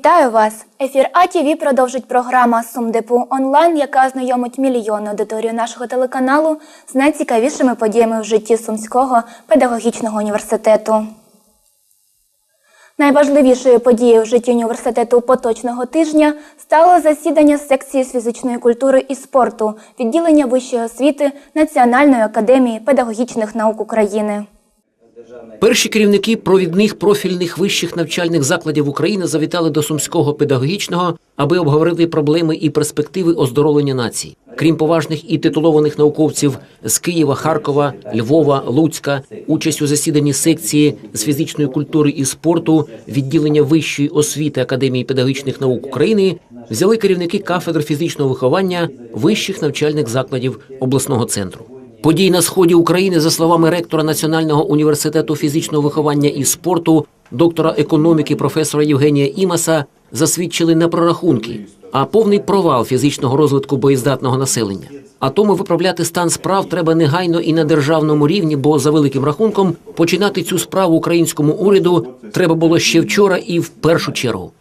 Вітаю вас! Ефір АТВ продовжить програма Сумдепу онлайн, яка знайомить мільйонну аудиторію нашого телеканалу з найцікавішими подіями в житті Сумського педагогічного університету. Найважливішою подією в житті університету поточного тижня стало засідання секції з фізичної культури і спорту відділення вищої освіти Національної академії педагогічних наук України. Перші керівники провідних профільних вищих навчальних закладів України завітали до Сумського педагогічного, аби обговорити проблеми і перспективи оздоровлення нації. Крім поважних і титулованих науковців з Києва, Харкова, Львова, Луцька, участь у засіданні секції з фізичної культури і спорту відділення вищої освіти Академії педагогічних наук України взяли керівники кафедр фізичного виховання вищих навчальних закладів обласного центру. Події на сході України, за словами ректора Національного університету фізичного виховання і спорту, доктора економіки професора Євгенія Імаса, засвідчили не прорахунки, а повний провал фізичного розвитку боєздатного населення. А тому виправляти стан справ треба негайно і на державному рівні, бо за великим рахунком починати цю справу українському уряду треба було ще вчора і в першу чергу.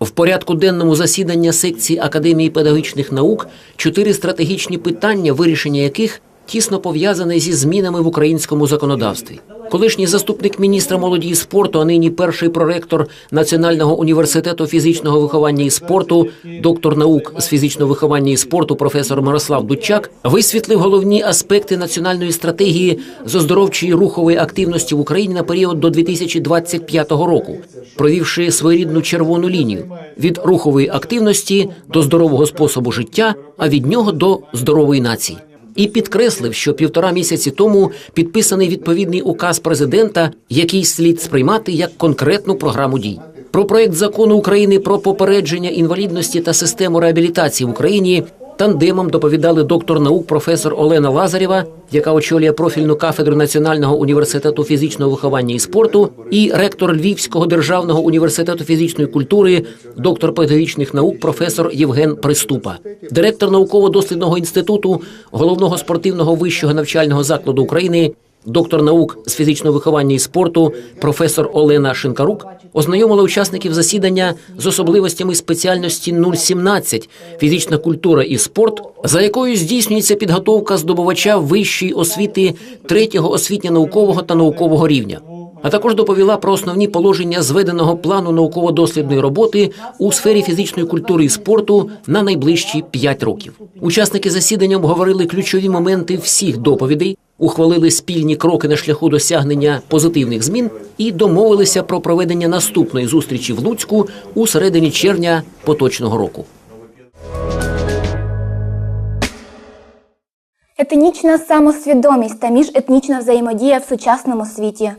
В порядку денному засідання секції Академії педагогічних наук чотири стратегічні питання, вирішення яких тісно пов'язане зі змінами в українському законодавстві. Колишній заступник міністра молоді і спорту, а нині перший проректор Національного університету фізичного виховання і спорту, доктор наук з фізичного виховання і спорту, професор Мирослав Дудчак, висвітлив головні аспекти національної стратегії з оздоровчої рухової активності в Україні на період до 2025 року, провівши своєрідну червону лінію від рухової активності до здорового способу життя, а від нього до здорової нації і підкреслив, що півтора місяці тому підписаний відповідний указ президента, який слід сприймати як конкретну програму дій. Про проект закону України про попередження інвалідності та систему реабілітації в Україні тандемом доповідали доктор наук професор Олена Лазарєва, яка очолює профільну кафедру Національного університету фізичного виховання і спорту, і ректор Львівського державного університету фізичної культури, доктор педагогічних наук, професор Євген Приступа, директор науково-дослідного інституту головного спортивного вищого навчального закладу України. Доктор наук з фізичного виховання і спорту, професор Олена Шинкарук, ознайомила учасників засідання з особливостями спеціальності 017 фізична культура і спорт, за якою здійснюється підготовка здобувача вищої освіти третього освітньо-наукового та наукового рівня. А також доповіла про основні положення зведеного плану науково-дослідної роботи у сфері фізичної культури і спорту на найближчі 5 років. Учасники засідання обговорили ключові моменти всіх доповідей, ухвалили спільні кроки на шляху досягнення позитивних змін і домовилися про проведення наступної зустрічі в Луцьку у середині червня поточного року. Етнічна самосвідомість та міжетнічна взаємодія в сучасному світі.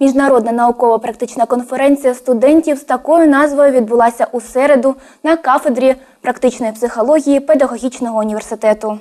Міжнародна науково-практична конференція студентів з такою назвою відбулася у середу на кафедрі практичної психології педагогічного університету.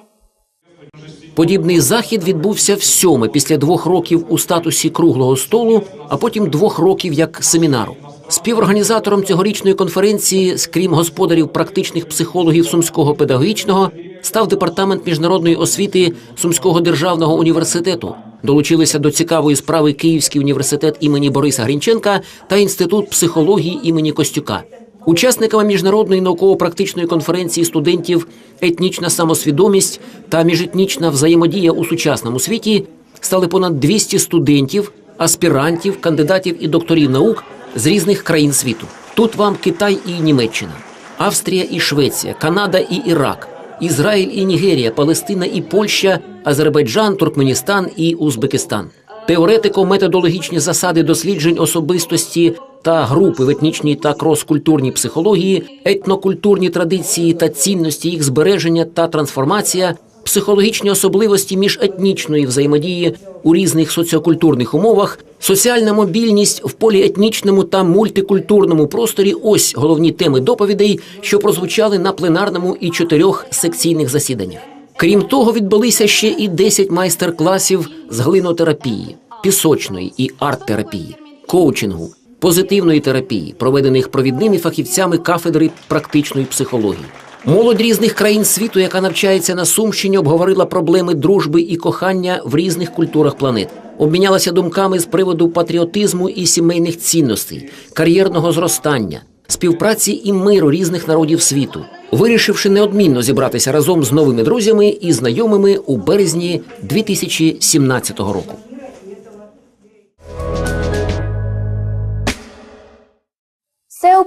Подібний захід відбувся всьоме після двох років у статусі круглого столу, а потім двох років як семінару. Співорганізатором цьогорічної конференції, скрім господарів практичних психологів Сумського педагогічного, став департамент міжнародної освіти Сумського державного університету. Долучилися до цікавої справи Київський університет імені Бориса Грінченка та інститут психології імені Костюка. Учасниками міжнародної науково-практичної конференції студентів етнічна самосвідомість та міжетнічна взаємодія у сучасному світі стали понад 200 студентів, аспірантів, кандидатів і докторів наук з різних країн світу. Тут вам Китай і Німеччина, Австрія і Швеція, Канада і Ірак, Ізраїль і Нігерія, Палестина і Польща, Азербайджан, Туркменістан і Узбекистан. Теоретико-методологічні засади досліджень особистості та групи в етнічній та крос-культурній психології, етнокультурні традиції та цінності їх збереження та трансформація, психологічні особливості міжетнічної взаємодії у різних соціокультурних умовах, соціальна мобільність в поліетнічному та мультикультурному просторі ось головні теми доповідей, що прозвучали на пленарному і чотирьох секційних засіданнях. Крім того, відбулися ще і 10 майстер-класів з глинотерапії, пісочної і арт-терапії, коучингу, позитивної терапії, проведених провідними фахівцями кафедри практичної психології. Молодь різних країн світу, яка навчається на Сумщині, обговорила проблеми дружби і кохання в різних культурах планет. Обмінялася думками з приводу патріотизму і сімейних цінностей, кар'єрного зростання, співпраці і миру різних народів світу, вирішивши неодмінно зібратися разом з новими друзями і знайомими у березні 2017 року.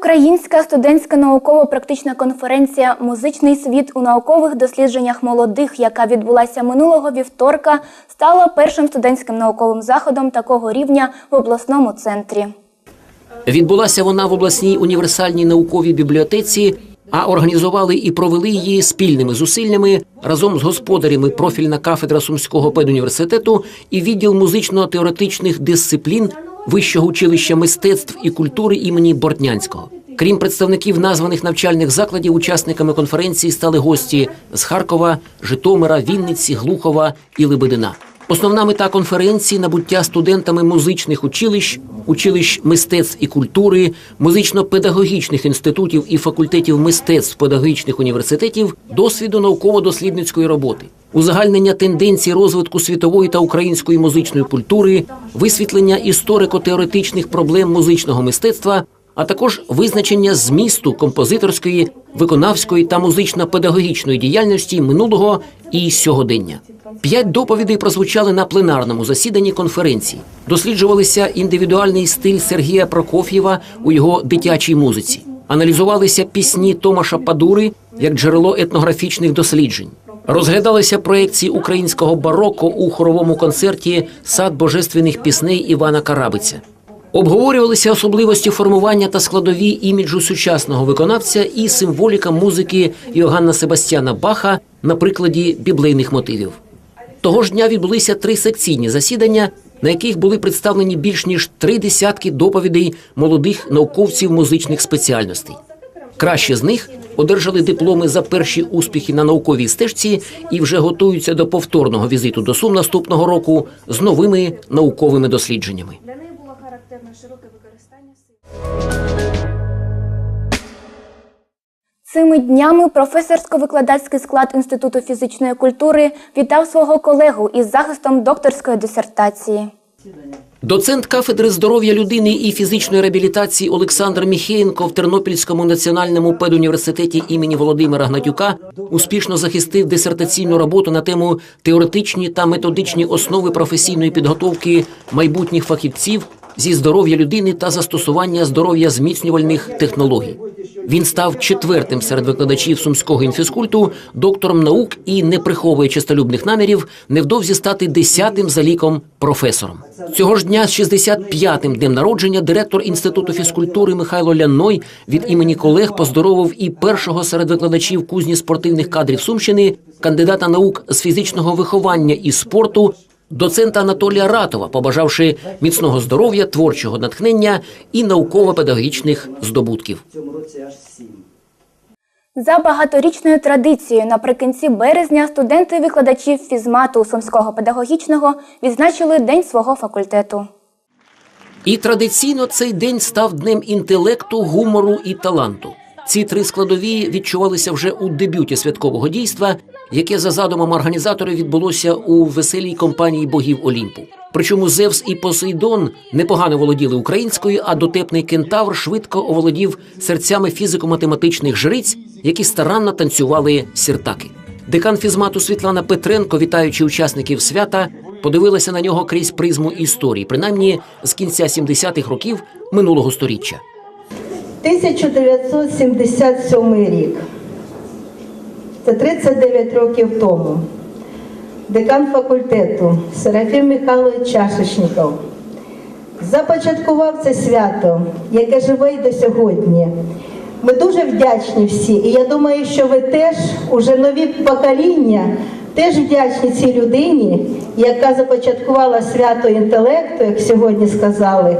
Всеукраїнська студентська науково-практична конференція Музичний світ у наукових дослідженнях молодих, яка відбулася минулого вівторка, стала першим студентським науковим заходом такого рівня в обласному центрі. Відбулася вона в обласній універсальній науковій бібліотеці, а організували і провели її спільними зусиллями разом з господарями профільна кафедра Сумського педуніверситету і відділ музично-теоретичних дисциплін Вищого училища мистецтв і культури імені Бортнянського. Крім представників названих навчальних закладів, учасниками конференції стали гості з Харкова, Житомира, Вінниці, Глухова і Лебедина. Основна мета конференції набуття студентами музичних училищ, училищ мистецтв і культури, музично-педагогічних інститутів і факультетів мистецтв педагогічних університетів досвіду науково-дослідницької роботи, узагальнення тенденцій розвитку світової та української музичної культури, висвітлення історико-теоретичних проблем музичного мистецтва, а також визначення змісту композиторської, виконавської та музично-педагогічної діяльності минулого і сьогодення. П'ять доповідей прозвучали на пленарному засіданні конференції. Досліджувалися індивідуальний стиль Сергія Прокоф'єва у його дитячій музиці. Аналізувалися пісні Томаша Падури як джерело етнографічних досліджень. Розглядалися проекції українського бароко у хоровому концерті Сад божественних пісней Івана Карабиця. Обговорювалися особливості формування та складові іміджу сучасного виконавця і символіка музики Йоганна Себастьяна Баха на прикладі біблейних мотивів. Того ж дня відбулися три секційні засідання, на яких були представлені більш ніж три десятки доповідей молодих науковців музичних спеціальностей. Кращі з них одержали дипломи за перші успіхи на науковій стежці і вже готуються до повторного візиту до Сум наступного року з новими науковими дослідженнями. Цими днями професорсько-викладацький склад Інституту фізичної культури вітав свого колегу із захистом докторської дисертації. Доцент кафедри здоров'я людини і фізичної реабілітації Олександр Міхеєнко в Тернопільському національному педуніверситеті імені Володимира Гнатюка успішно захистив дисертаційну роботу на тему теоретичні та методичні основи професійної підготовки майбутніх фахівців зі здоров'я людини та застосування здоров'я зміцнювальних технологій. Він став четвертим серед викладачів сумського інфізкульту, доктором наук і, не приховує честолюбних намірів, невдовзі стати десятим за ліком професором. Цього ж дня з 65-м днем народження директор інституту фізкультури Михайло Ляной від імені колег поздоровив і першого серед викладачів кузні спортивних кадрів Сумщини, кандидата наук з фізичного виховання і спорту. Доцента Анатолія Ратова, побажавши міцного здоров'я, творчого натхнення і науково-педагогічних здобутків. За багаторічною традицією наприкінці березня студенти викладачів фізмату Сумського педагогічного відзначили День свого факультету. І традиційно цей день став днем інтелекту, гумору і таланту. Ці три складові відчувалися вже у дебюті святкового дійства, яке за задумом організаторів відбулося у веселій компанії богів Олімпу. Причому Зевс і Посейдон непогано володіли українською, а дотепний кентавр швидко оволодів серцями фізико-математичних жриць, які старанно танцювали сіртаки. Декан фізмату Світлана Петренко, вітаючи учасників свята, подивилася на нього крізь призму історії, принаймні з кінця 70-х років минулого сторіччя. 1977 рік. Це 39 років тому. Декан факультету Серафім Михайлович Чашечников започаткував це свято, яке живе й до сьогодні. Ми дуже вдячні всі, і я думаю, що ви теж, уже нові покоління, теж вдячні цій людині, яка започаткувала свято інтелекту, як сьогодні сказали,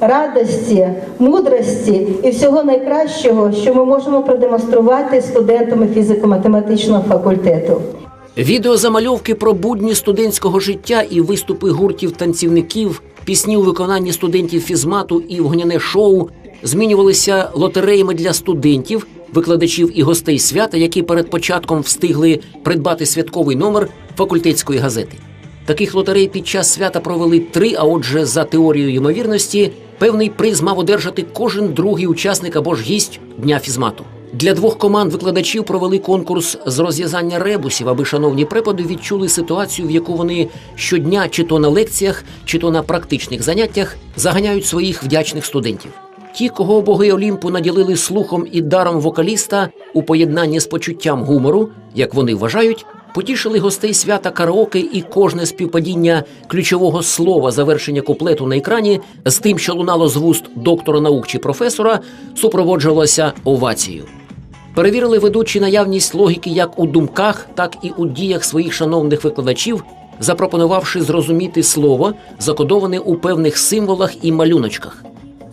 радості, мудрості і всього найкращого, що ми можемо продемонструвати студентами фізико-математичного факультету. Відеозамальовки про будні студентського життя і виступи гуртів танцівників, пісні у виконанні студентів фізмату і вогняне шоу змінювалися лотереями для студентів, викладачів і гостей свята, які перед початком встигли придбати святковий номер факультетської газети. Таких лотерей під час свята провели три. А отже, за теорією ймовірності, Певний приз мав одержати кожен другий учасник або ж гість дня фізмату. Для двох команд викладачів провели конкурс з розв'язання ребусів, аби шановні преподи відчули ситуацію, в яку вони щодня, чи то на лекціях, чи то на практичних заняттях заганяють своїх вдячних студентів. Ті, кого боги Олімпу наділили слухом і даром вокаліста у поєднанні з почуттям гумору, як вони вважають, потішили гостей свята караоке і кожне співпадіння ключового слова завершення куплету на екрані з тим, що лунало з вуст доктора наук чи професора, супроводжувалося овацією. Перевірили ведучі наявність логіки як у думках, так і у діях своїх шановних викладачів, запропонувавши зрозуміти слово, закодоване у певних символах і малюночках.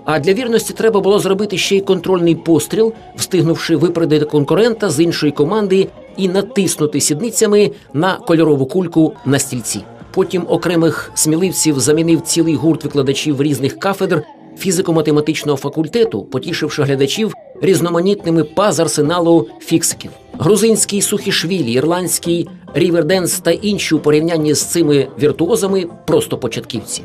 А для вірності треба було зробити ще й контрольний постріл, встигнувши випередити конкурента з іншої команди і натиснути сідницями на кольорову кульку на стільці. Потім окремих сміливців замінив цілий гурт викладачів різних кафедр фізико-математичного факультету, потішивши глядачів різноманітними паз арсеналу фіксиків. Грузинський сухішвілі, ірландський ріверденс та інші у порівнянні з цими віртуозами просто початківці.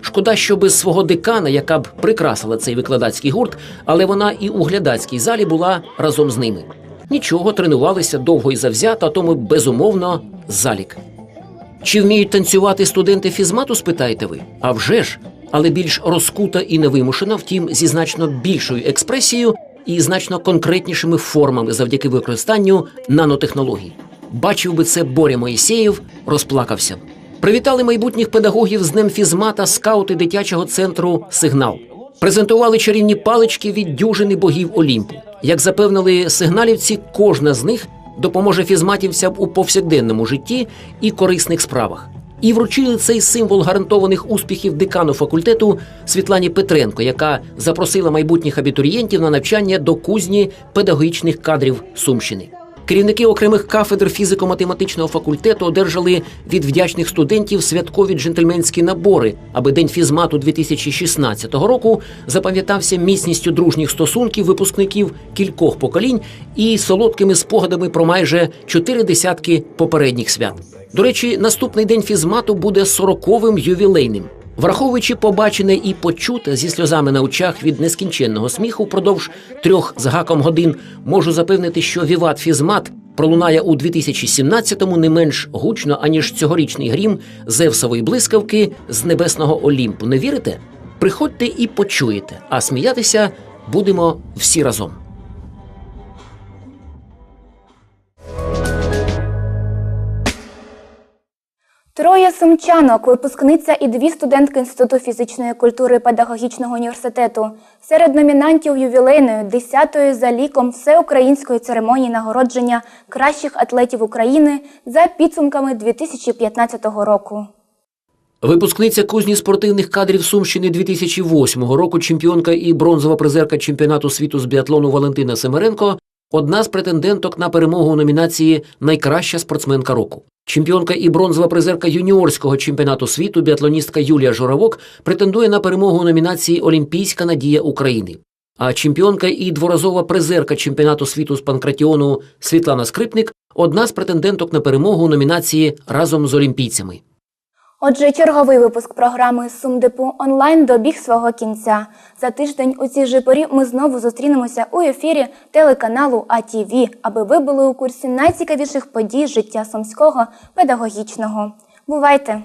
Шкода, що без свого декана, яка б прикрасила цей викладацький гурт, але вона і у глядацькій залі була разом з ними. Нічого, тренувалися довго і завзято, а тому безумовно залік. Чи вміють танцювати студенти фізмату, спитаєте ви? А вже ж, але більш розкута і невимушена, втім, зі значно більшою експресією і значно конкретнішими формами завдяки використанню нанотехнологій. Бачив би це Боря Моїсеєв, розплакався. Привітали майбутніх педагогів з Днем фізмата скаути дитячого центру Сигнал. Презентували чарівні палички від дюжини богів Олімпу. Як запевнили сигналівці, кожна з них допоможе фізматівцям у повсякденному житті і корисних справах. І вручили цей символ гарантованих успіхів декану факультету Світлані Петренко, яка запросила майбутніх абітурієнтів на навчання до кузні педагогічних кадрів Сумщини. Керівники окремих кафедр фізико-математичного факультету одержали від вдячних студентів святкові джентльменські набори, аби день фізмату 2016 року запам'ятався міцністю дружніх стосунків випускників кількох поколінь і солодкими спогадами про майже чотири десятки попередніх свят. До речі, наступний день фізмату буде сороковим ювілейним. Враховуючи побачене і почуте зі сльозами на очах від нескінченного сміху впродовж трьох з гаком годин, можу запевнити, що Віват Фізмат пролунає у 2017-му не менш гучно, аніж цьогорічний грім Зевсової блискавки з небесного Олімпу. Не вірите? Приходьте і почуєте, а сміятися будемо всі разом. Троє сумчанок, випускниця і дві студентки Інституту фізичної культури Педагогічного університету. Серед номінантів ювілейної 10-ї за ліком всеукраїнської церемонії нагородження кращих атлетів України за підсумками 2015 року. Випускниця кузні спортивних кадрів Сумщини 2008 року, чемпіонка і бронзова призерка чемпіонату світу з біатлону Валентина Семеренко одна з претенденток на перемогу у номінації Найкраща спортсменка року. Чемпіонка і бронзова призерка юніорського чемпіонату світу біатлоністка Юлія Журавок претендує на перемогу у номінації Олімпійська надія України. А чемпіонка і дворазова призерка чемпіонату світу з панкратіону Світлана Скрипник одна з претенденток на перемогу у номінації разом з олімпійцями. Отже, черговий випуск програми Сумдепу онлайн добіг свого кінця. За тиждень у цій же порі ми знову зустрінемося у ефірі телеканалу АТВ, аби ви були у курсі найцікавіших подій життя сумського педагогічного. Бувайте!